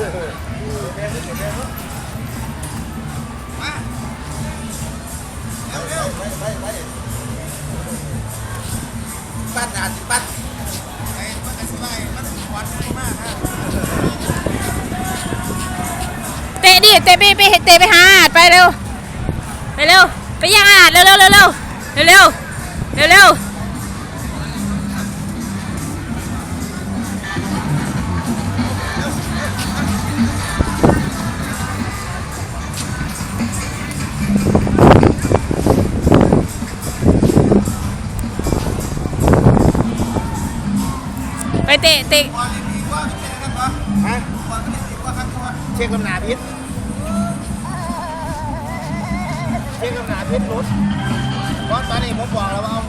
ปั้นอาจจะปั้นเตะดิเตะไปไปเตะไปหาอาดไปเร็วไปเร็วไปย่างอาดเร็วเร็วเร็วเร็วเร็วเร็วเร็ว เตะเตะฮะเช็คลำหนาพิษเช็คลำหนาพิษรถเพราะตอนนี้ผมบอกแล้วว่าเอา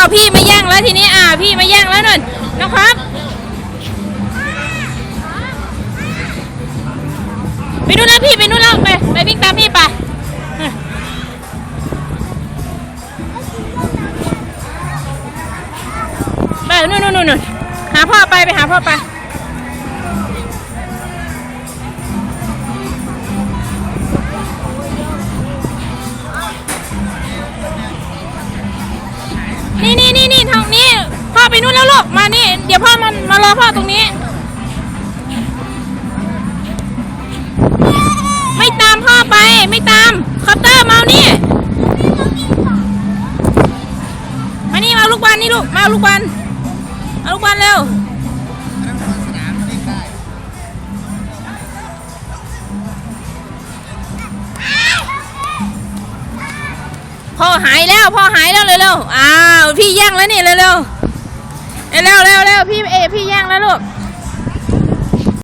าวพี่มาแย่งแล้วทีนี้อ่าพี่มาแย่งแล้วนั่นนะครับ ไปนู่นแล้วพี่ไปนู่นแล้วไปไปวิ่งตามพี่ไปไปนู่นนู่นนู่นหาพ่อไปไปหาพ่อไป นี่นี่นี่นี่ทางนี้พ่อไปนู่นแล้วลูกมานี่ เดี๋ยวพ่อมันมารอพ่อตรงนี้ ไม่ตามพ่อไปไม่ตามคอปเตอร์มาเอานี่มานี่มาลูกบอลนี่ลูกมาเอาลูกบอลเอาลูกบอลเร็ว พ่อหายแล้วพ่อหายแล้วเร็วๆอ้าวพี่แย่งแล้วนี่เร็วๆเร็วๆเร็วๆเร็วพี่เอพี่แย่งแล้วลูก